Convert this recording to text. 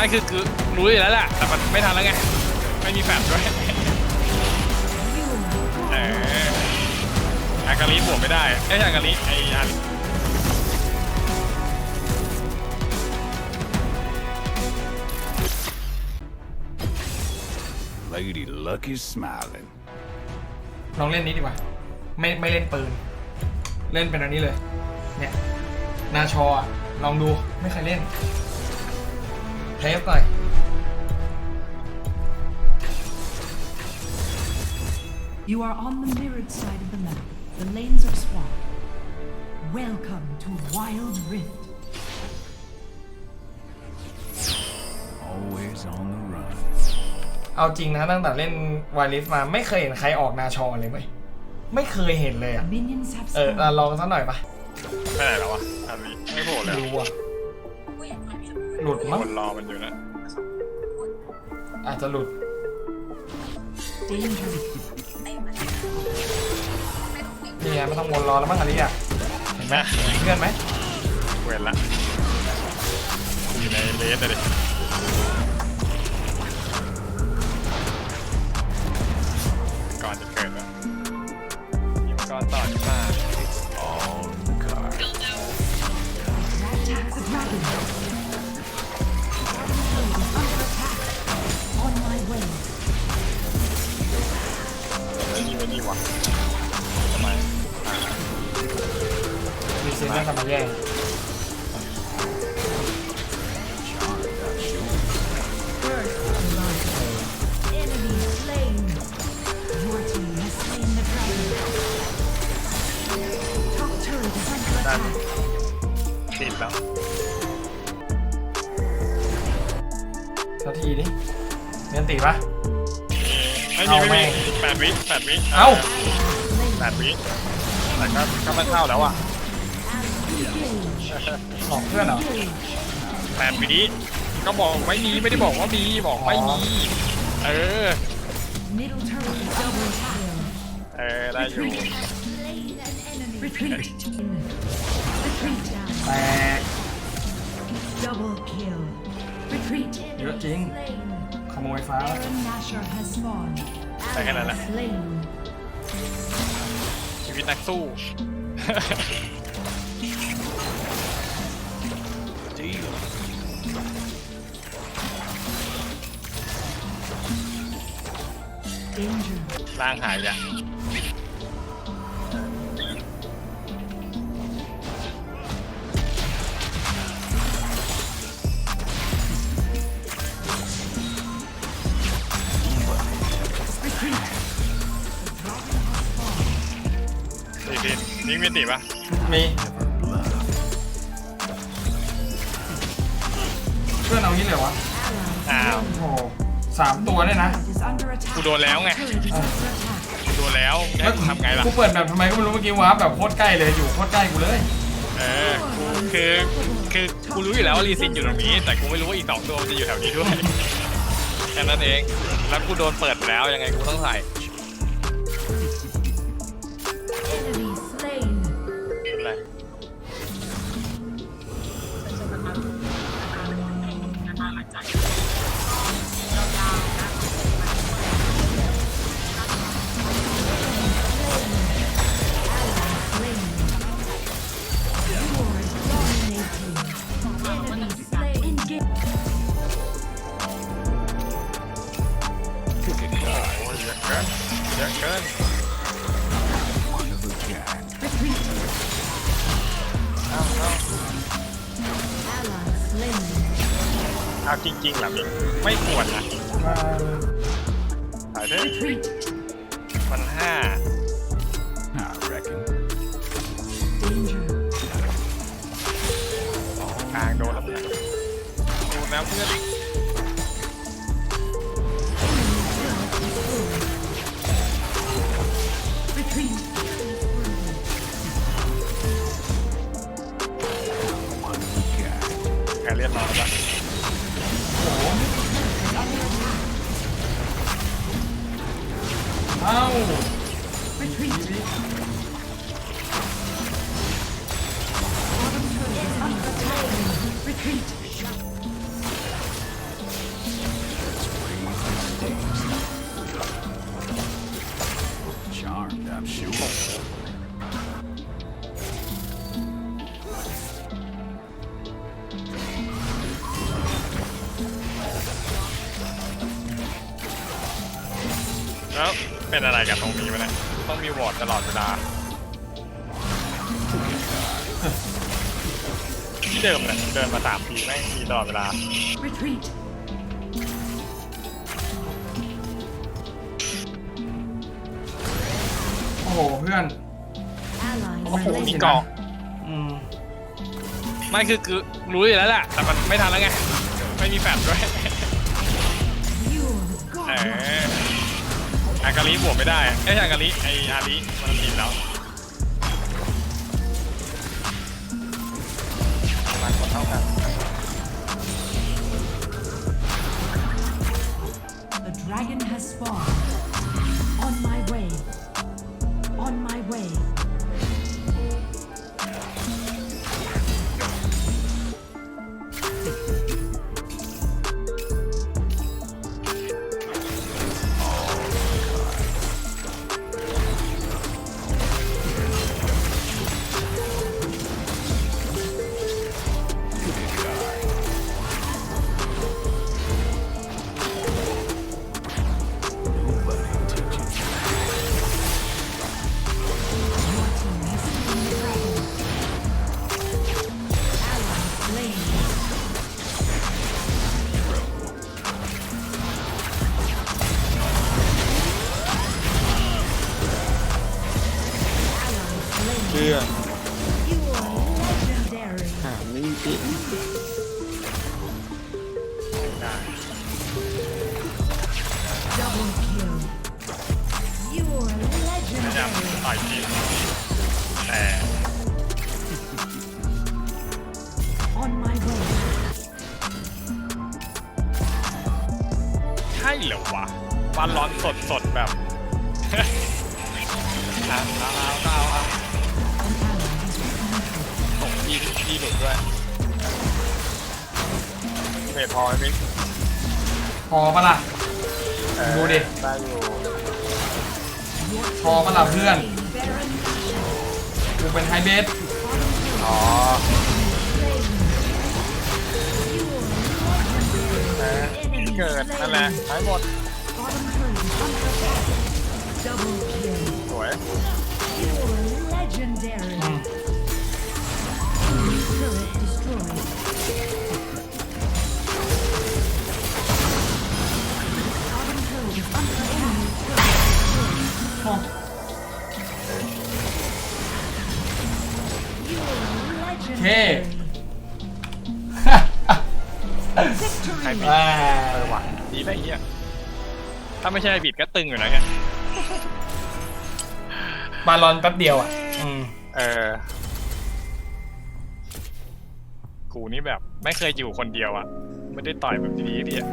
ไม่คือคือรู้อยู่แล้วแหละแต่มันไม่ทันแล้วไง ไม่มีแฟลชด้วยเอออากาลิบวกไม่ได้ไอ้ยอากาลิไอ้อาริ Lady Luck is smiling. ลองเล่นนี้ดีกว่า ไม่ไม่เล่นปืน เล่นเป็นอันนี้เลย เนี่ย นาชออะลองดูไม่เคยเล่น เทปก่อน You are on the mirrored side of the map. The lanes are swamped. Welcome to Wild Rift. Always on the run. เอาจริงนะตั้งแต่เล่นไวลิสมาไม่เคยเห็นใครออกนาชอเลยเว้ยไม่เคยเห็นเลยอะ Minions have เออ spawned. อะลองสักหน่อยปะไปไหนแล้ววะอาริไม่โผล่เลยดูอะ หลุดมั้งคนรอมันอยู่นะอาจจะหลุด Danger. นี่ไงไม่ต้องวนรอแล้วมั้งอะไรอะเห็นไหมเพื่อนไหมเวรละอยู่ในเลสเลย Top turret is under attack. ติดแล้วสักทีดิเมียนตีปะ ไม่เอามีแม่ไม่มีแปดวิแปดวิเอ้า แปดวิแต่ก็ก็ไม่เท่าแล้วอะ หลอกเพื่อนเหรอแปดวิก็บอกไม่มีไม่ได้บอกว่ามีบอกไม่มีเออ Middle turret is double attack. เออได้อยู่ Retreat. Retreat. แตก Double kill. Retreat. เยอะจริง Slain. ขโมยฟ้า Baron Nashor has spawned. แต่แค่นั้นแหละ Slain. ชีวิตนักสู้ Danger. ร่างหายอะสี่ทีนิ่งเวียนตีปะมีเพื่อนเอางี้เลยวะ อ้าว โอ้โห สามตัวเนี่ยนะ Turret is under attack. กูโดนแล้วไง Turret is under attack. กูโดนแล้วจะให้กูทำไงล่ะ กูเปิดแบบทำไมก็ไม่รู้เมื่อกี้วาร์ปแบบโคตรใกล้เลยอยู่โคตรใกล้กูเลย เออ กูคือคือกูรู้อยู่แล้วว่ารีซินอยู่ตรงนี้ แต่กูไม่รู้ว่าอีกสองตัวมันจะอยู่แถวนี้ด้วย แค่นั้นเอง แล้วกูโดนเปิดไปแล้วยังไงกูต้องใส่ เอาจริงๆเหรอมิงไม่ควรนะถ่ายเถอะ Retreat. มันห้า I reckon. Danger. กลางโดนแล้วเนี่ยโดนแล้วเพื่อนอีก Retreat. One of a kind. แกเรียบร้อยแล้ว ป เป็นอะไรกันตรงนี้วะเนี่ยต้องมีวอร์ดตลอดเวลา ที่เดิมเลยเดินมาสามปีแม่งมีตลอดเวลา Retreat. โอ้โหเพื่อน Allies โอ้โห slain. มีเกาะอืมไม่คือคือรู้อยู่แล้วแหละแต่มันไม่ทันแล้วไง ไม่มีแฟลชด้วย You เอ are god. ออากาลิบวกไม่ได้ไอ้ยอากาลิไออาริมันติดแล้ว พยายามต่อยทีแต่ On my way. ใช่เหรอวะบอลร้อนสดสดๆแบบ เอาเอาเอาเอาเอา An ally has returned. ส่งทีทีหลุดด้วยเมทพอไหมมิกพอปะล่ะ ดูดิไอพอมาหลับเพื่อนกูเป็นไฮเบสอ๋อเออเกิดนั่นแหละหายหมดสวย ใครบิดอ่าเออว่ะดีนะไอ้เหี้ยถ้าไม่ใช่บิดก็ตึงอยู่นะเนี่ยบาลอนแป๊บเดียวอะ อืม เออ กูนี่แบบไม่เคยอยู่คนเดียวอะ ไม่ได้ต่อยแบบดีๆดิอะ